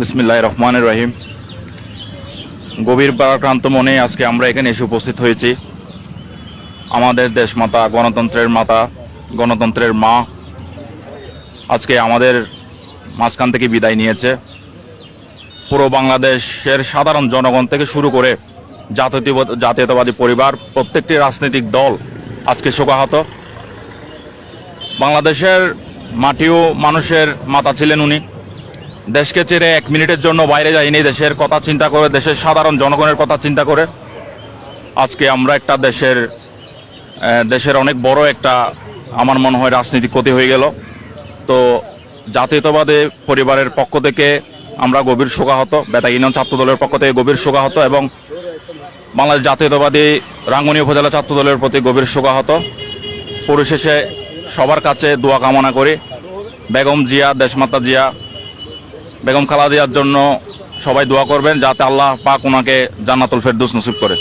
বিসমিল্লাহ রহমানের রহিম। গভীর বারাক্রান্ত মনে আজকে আমরা এখানে এসে উপস্থিত হয়েছি। আমাদের দেশ মাতা গণতন্ত্রের মাতা, গণতন্ত্রের মা আজকে আমাদের মাঝখান থেকে বিদায় নিয়েছে। পুরো বাংলাদেশের সাধারণ জনগণ থেকে শুরু করে জাতীয়তাবাদী পরিবার, প্রত্যেকটি রাজনৈতিক দল আজকে শোকাহত। বাংলাদেশের মাটিও মানুষের মাতা ছিলেন উনি। দেশকে ছেড়ে এক মিনিটের জন্য বাইরে যাইনি, দেশের কথা চিন্তা করে, দেশের সাধারণ জনগণের কথা চিন্তা করে। আজকে আমরা একটা দেশের দেশের অনেক বড় একটা, আমার মনে হয় রাজনৈতিক ক্ষতি হয়ে গেল। তো জাতীয়তাবাদে পরিবারের পক্ষ থেকে আমরা গভীর শোকাহত বেতা ইউনিয়ন ছাত্র দলের পক্ষ থেকে গভীর শোকাহত এবং বাংলাদেশ জাতীয়তাবাদী রাঙ্গুনি উপজেলা ছাত্র দলের প্রতি গভীর শোকাহত। পরিশেষে সবার কাছে দোয়া কামনা করি। বেগম জিয়া, দেশমাতা জিয়া বেগম খালাদিয়ার জন্য সবাই দোয়া করবেন যাতে আল্লাহ পাক ওনাকে জান্নাতুল ফেরদুস নসিব করে।